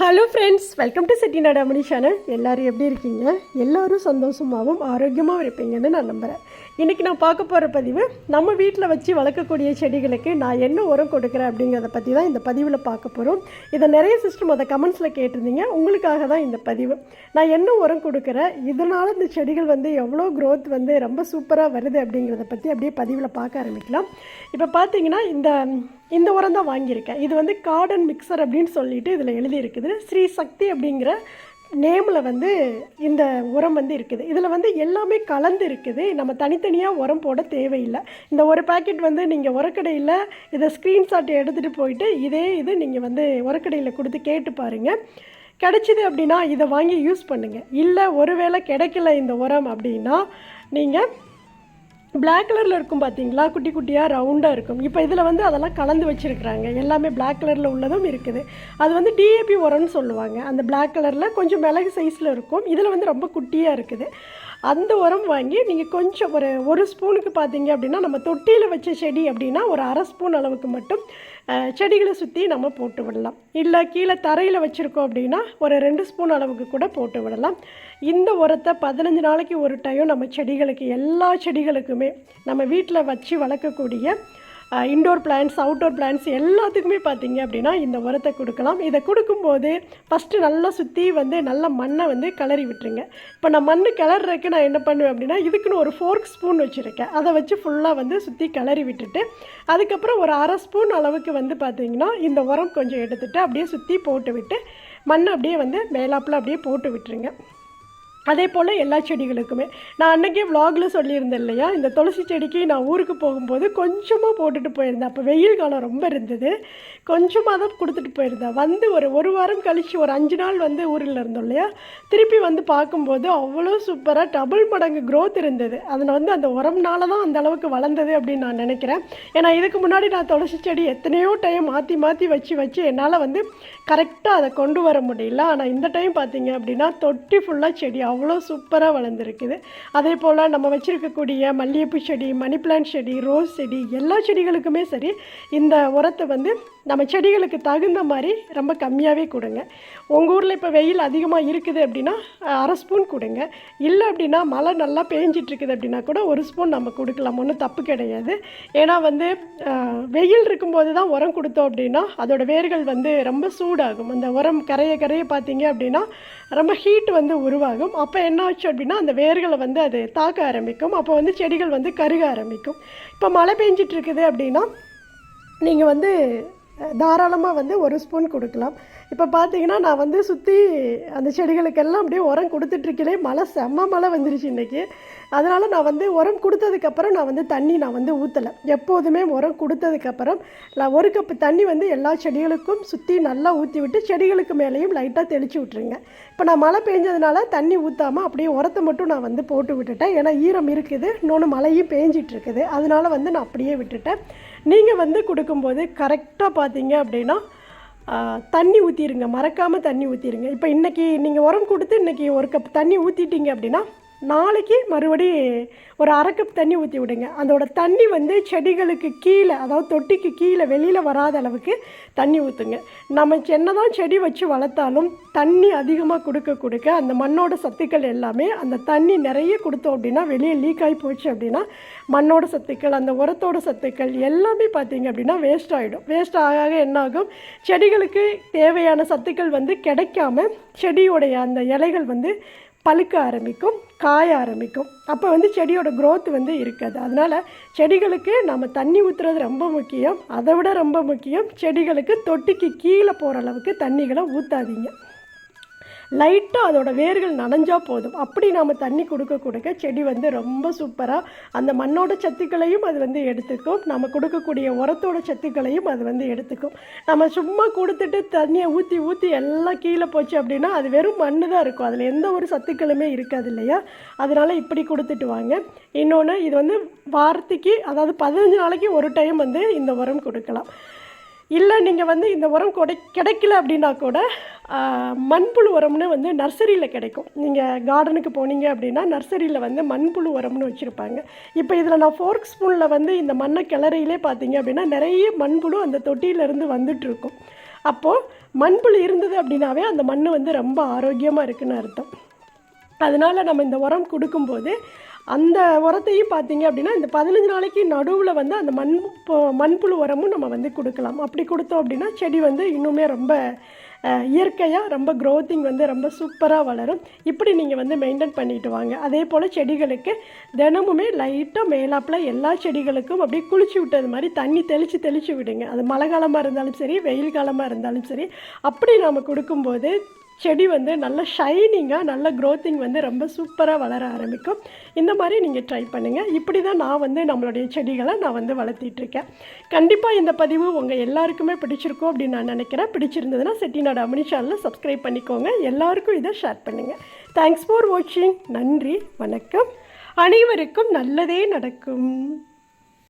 Hello friends welcome to Chettinadu அமணி channel எல்லோரும் எப்படி இருக்கீங்க? எல்லோரும் சந்தோஷமாகவும் ஆரோக்கியமாகவும் இருப்பீங்கன்னு நான் நம்புகிறேன் இன்றைக்கி நான் பார்க்க போகிற பதிவு நம்ம வீட்டில் வச்சு வளர்க்கக்கூடிய செடிகளுக்கு நான் என்ன உரம் கொடுக்குறேன் அப்படிங்கிறத பற்றி தான் இந்த பதிவில் பார்க்க போகிறோம் இதை நிறைய சிஸ்டம் அதை கமெண்ட்ஸில் கேட்டிருந்தீங்க. உங்களுக்காக தான் இந்த பதிவு. நான் என்ன உரம் கொடுக்குறேன்? இதனால் இந்த செடிகள் வந்து எவ்வளோ க்ரோத் வந்து ரொம்ப சூப்பராக வருது அப்படிங்கிறத பற்றி அப்படியே பதிவில் பார்க்க ஆரம்பிக்கலாம். இப்போ பார்த்தீங்கன்னா இந்த இந்த உரம் தான் வாங்கியிருக்கேன். இது வந்து கார்டன் மிக்சர் அப்படின்னு சொல்லிட்டு இதில் எழுதியிருக்குது. ஸ்ரீ சக்தி அப்படிங்கிற நேமில் வந்து இந்த உரம் வந்து இருக்குது. இதில் வந்து எல்லாமே கலந்து இருக்குது. நம்ம தனித்தனியாக உரம் போட தேவையில்லை. இந்த ஒரு பாக்கெட் வந்து நீங்கள் உரக்கடையில் இதை ஸ்க்ரீன்ஷாட் எடுத்துகிட்டு போயிட்டு இதே இது நீங்கள் வந்து உரக்கடையில் கொடுத்து கேட்டு பாருங்கள் கிடைச்சிது அப்படின்னா இதை வாங்கி யூஸ் பண்ணுங்கள் இல்லை ஒருவேளை கிடைக்கல இந்த உரம் அப்படின்னா நீங்கள் பிளாக் கலரில் இருக்கும் பார்த்தீங்களா குட்டி குட்டியாக ரவுண்டாக இருக்கும். இப்போ இதில் வந்து அதெல்லாம் கலந்து வச்சுருக்குறாங்க. எல்லாமே பிளாக் கலரில் உள்ளதும் இருக்குது. அது வந்து டிஏபி உரம்னு சொல்லுவாங்க. அந்த பிளாக் கலரில் கொஞ்சம் மிளகு சைஸில் இருக்கும். இதில் வந்து ரொம்ப குட்டியாக இருக்குது. அந்த உரம் வாங்கி நீங்கள் கொஞ்சம் ஒரு ஒரு ஸ்பூனுக்கு பார்த்தீங்க அப்படின்னா நம்ம தொட்டியில் வச்ச செடி அப்படின்னா ஒரு அரை ஸ்பூன் அளவுக்கு மட்டும் செடிகளை சுற்றி நம்ம போட்டு விடலாம். இல்லை கீழே தரையில் வச்சுருக்கோம் அப்படின்னா ஒரு ரெண்டு ஸ்பூன் அளவுக்கு கூட போட்டு விடலாம். இந்த உரத்தை பதினஞ்சு நாளைக்கு ஒரு டைம் நம்ம செடிகளுக்கு எல்லா செடிகளுக்குமே நம்ம வீட்டில் வச்சு வளர்க்கக்கூடிய இன்டோர் பிளான்ஸ் அவுட்டோர் பிளான்ஸ் எல்லாத்துக்குமே பார்த்தீங்க அப்படின்னா இந்த உரத்தை கொடுக்கலாம். இதை கொடுக்கும்போது ஃபஸ்ட்டு நல்லா சுற்றி வந்து நல்ல மண்ணை வந்து கிளறி விட்டுருங்க. இப்போ நான் மண் கிளறதுக்கு நான் என்ன பண்ணுவேன் அப்படின்னா இதுக்குன்னு ஒரு ஃபோர்க் ஸ்பூன் வச்சுருக்கேன். அதை வச்சு ஃபுல்லாக வந்து சுற்றி கிளறி விட்டுட்டு அதுக்கப்புறம் ஒரு அரை ஸ்பூன் அளவுக்கு வந்து பார்த்தீங்கன்னா இந்த உரம் கொஞ்சம் எடுத்துட்டு அப்படியே சுற்றி போட்டு விட்டு மண் அப்படியே வந்து மேலாப்பில் அப்படியே போட்டு விட்டுருங்க. அதே போல் எல்லா செடிகளுக்குமே. நான் அன்றைக்கே வ்ளாகில் சொல்லியிருந்தேன் இல்லையா? இந்த துளசி செடிக்கு நான் ஊருக்கு போகும்போது கொஞ்சமாக போட்டுட்டு போயிருந்தேன். அப்போ வெயில் காலம் ரொம்ப இருந்தது. கொஞ்சமாக தான் கொடுத்துட்டு போயிருந்தேன். வந்து ஒரு ஒரு வாரம் கழித்து ஒரு அஞ்சு நாள் வந்து ஊரில் இருந்தோம் இல்லையா? திருப்பி வந்து பார்க்கும்போது அவ்வளோ சூப்பராக டபுள் மடங்கு க்ரோத் இருந்தது. அதில் வந்து அந்த உரம்னால தான் அந்த அளவுக்கு வளர்ந்தது அப்படின்னு நான் நினைக்கிறேன். ஏன்னா இதுக்கு முன்னாடி நான் துளசி செடி எத்தனையோ டைம் மாற்றி மாற்றி வச்சு வச்சு என்னால் வந்து கரெக்டாக அதை கொண்டு வர முடியல. ஆனால் இந்த டைம் பார்த்தீங்க அப்படின்னா தொட்டி ஃபுல்லாக செடி அவ்வளோ சூப்பராக வளர்ந்துருக்குது. அதே போல் நம்ம வச்சுருக்கக்கூடிய மல்லிகைப்பூ செடி மணி பிளான்ட் செடி ரோஸ் செடி எல்லா செடிகளுக்குமே சரி இந்த உரத்தை வந்து நம்ம செடிகளுக்கு தகுந்த மாதிரி ரொம்ப கம்மியாகவே கொடுங்க. உங்கள் ஊரில் இப்போ வெயில் அதிகமாக இருக்குது அப்படின்னா அரை ஸ்பூன் கொடுங்க. இல்லை அப்படின்னா மழை நல்லா பேஞ்சிட்ருக்குது அப்படின்னா கூட ஒரு ஸ்பூன் நம்ம கொடுக்கலாம். ஒன்றும் தப்பு கிடையாது. ஏன்னா வந்து வெயில் இருக்கும்போது தான் உரம் கொடுத்தோம் அப்படின்னா அதோட வேர்கள் வந்து ரொம்ப சூடாகும். அந்த உரம் கரைய கரைய பார்த்தீங்க அப்படின்னா ரொம்ப ஹீட் வந்து உருவாகும். அப்போ என்ன ஆச்சு அப்படின்னா அந்த வேர்களை வந்து அது தாக்க ஆரம்பிக்கும். அப்போ வந்து செடிகள் வந்து கருக ஆரம்பிக்கும். இப்போ மழை பெஞ்சிட்ருக்குது அப்படின்னா நீங்கள் வந்து தாராளமாக வந்து ஒரு ஸ்பூன் கொடுக்கலாம். இப்போ பார்த்தீங்கன்னா நான் வந்து சுற்றி அந்த செடிகளுக்கெல்லாம் அப்படியே உரம் கொடுத்துட்ருக்கலே மழை செம்ம மழை வந்துருச்சு இன்றைக்கி அதனால் நான் வந்து உரம் கொடுத்ததுக்கப்புறம் நான் வந்து தண்ணி நான் வந்து ஊற்றலை எப்போதுமே உரம் கொடுத்ததுக்கப்புறம் நான் ஒரு கப்பு தண்ணி வந்து எல்லா செடிகளுக்கும் சுற்றி நல்லா ஊற்றி விட்டு செடிகளுக்கு மேலேயும் லைட்டாக தெளித்து விட்ருங்க இப்போ நான் மழை பெஞ்சதுனால தண்ணி ஊற்றாமல் அப்படியே உரத்தை மட்டும் நான் வந்து போட்டு விட்டுட்டேன். ஏன்னா ஈரம் இருக்குது இன்னொன்று மழையும் பேஞ்சிட்ருக்குது. அதனால் வந்து நான் அப்படியே விட்டுட்டேன். நீங்கள் வந்து கொடுக்கும்போது கரெக்டாக பார்த்தீங்க அப்படின்னா தண்ணி ஊற்றிடுங்க மறக்காமல் தண்ணி ஊற்றிடுங்க இப்போ இன்றைக்கி நீங்கள் உரம் கொடுத்து இன்றைக்கி ஒரு கப் தண்ணி ஊற்றிட்டீங்க அப்படின்னா நாளைக்கு மறுபடி ஒரு அரை கப் தண்ணி ஊற்றி விடுங்க. அதோட தண்ணி வந்து செடிகளுக்கு கீழே அதாவது தொட்டிக்கு கீழே வெளியில் வராத அளவுக்கு தண்ணி ஊற்றுங்க நம்ம என்னதான் செடி வச்சு வளர்த்தாலும் தண்ணி அதிகமாக கொடுக்க கொடுக்க அந்த மண்ணோட சத்துக்கள் எல்லாமே அந்த தண்ணி நிறைய கொடுத்தோம் அப்படின்னா வெளியே லீக் ஆகி போச்சு அப்படின்னா மண்ணோட சத்துக்கள் அந்த உரத்தோட சத்துக்கள் எல்லாமே பார்த்திங்க அப்படின்னா வேஸ்ட் ஆகிடும் வேஸ்ட் ஆக ஆக என்ன ஆகும் செடிகளுக்கு தேவையான சத்துக்கள் வந்து கிடைக்காம செடியோடைய அந்த இலைகள் வந்து பழுக்க ஆரம்பிக்கும். காய ஆரம்பிக்கும். அப்போ வந்து செடியோட க்ரோத் வந்து இருக்காது. அதனால் செடிகளுக்கு நம்ம தண்ணி ஊற்றுறது ரொம்ப முக்கியம். அதை விட ரொம்ப முக்கியம் செடிகளுக்கு தொட்டிக்கு கீழே போகிற அளவுக்கு தண்ணிகளை ஊற்றாதீங்க லைட்டாக அதோட வேர்கள் நனைஞ்சால் போதும். அப்படி நாம் தண்ணி கொடுக்க கொடுக்க செடி வந்து ரொம்ப சூப்பராக அந்த மண்ணோட சத்துக்களையும் அது வந்து எடுத்துக்கும். நம்ம கொடுக்கக்கூடிய உரத்தோட சத்துக்களையும் அது வந்து எடுத்துக்கும். நம்ம சும்மா கொடுத்துட்டு தண்ணியை ஊற்றி ஊற்றி எல்லாம் கீழே போச்சு அப்படின்னா அது வெறும் மண்ணு தான் இருக்கும். அதில் எந்த ஒரு சத்துக்களுமே இருக்காது இல்லையா? அதனால் இப்படி கொடுத்துட்டு வாங்க. இன்னொன்று இது வந்து வாரத்துக்கு அதாவது பதினஞ்சு நாளைக்கு ஒரு டைம் வந்து இந்த உரம் கொடுக்கலாம். இல்லை நீங்கள் வந்து இந்த உரம் கொடை கிடைக்கல அப்படின்னா கூட மண்புழு உரம்னு வந்து நர்சரியில் கிடைக்கும். நீங்கள் கார்டனுக்கு போனீங்க அப்படின்னா நர்சரியில் வந்து மண்புழு உரம்னு வச்சுருப்பாங்க. இப்போ இதில் நான் ஃபோர்க் ஸ்பூனில் வந்து இந்த மண்ணை கிளறையிலே பார்த்தீங்க அப்படின்னா நிறைய மண்புழு அந்த தொட்டியிலேருந்து வந்துட்டுருக்கும். அப்போது மண்புழு இருந்தது அப்படின்னாவே அந்த மண் வந்து ரொம்ப ஆரோக்கியமாக இருக்குன்னு அர்த்தம். அதனால் நம்ம இந்த உரம் கொடுக்கும்போது அந்த உரத்தையும் பார்த்தீங்க அப்படின்னா இந்த பதினஞ்சு நாளைக்கு நடுவில் வந்து அந்த மண் பு- மண்புழு உரமும் நம்ம வந்து கொடுக்கலாம். அப்படி கொடுத்தோம் அப்படின்னா செடி வந்து இன்னுமே ரொம்ப இயற்கையாக ரொம்ப க்ரோத்திங் வந்து ரொம்ப சூப்பராக வளரும். இப்படி நீங்கள் வந்து மெயின்டைன் பண்ணிட்டு வாங்க. அதே போல் செடிகளுக்கு தினமுமே லைட்டாக மேலாப்பில் எல்லா செடிகளுக்கும் அப்படியே குளிச்சு விட்டது மாதிரி தண்ணி தெளித்து தெளித்து விடுங்க. அது மழை காலமாக இருந்தாலும் சரி வெயில் காலமாக இருந்தாலும் சரி அப்படி நாம் கொடுக்கும்போது செடி வந்து நல்ல ஷைனிங்காக நல்ல க்ரோத்திங் வந்து ரொம்ப சூப்பராக வளர ஆரம்பிக்கும். இந்த மாதிரி நீங்கள் ட்ரை பண்ணுங்கள் இப்படி தான் நான் வந்து நம்மளுடைய செடிகளை நான் வந்து வளர்த்திட்ருக்கேன் கண்டிப்பாக இந்த பதிவு உங்கள் எல்லாருக்குமே பிடிச்சிருக்கும் அப்படின்னு நான் நினைக்கிறேன். பிடிச்சிருந்ததுன்னா செட்டிநாடு அமினி சேனலை சப்ஸ்கிரைப் பண்ணிக்கோங்க. எல்லாருக்கும் இதை ஷேர் பண்ணுங்கள் தேங்க்ஸ் ஃபார் வாட்சிங் நன்றி வணக்கம். அனைவருக்கும் நல்லதே நடக்கும்.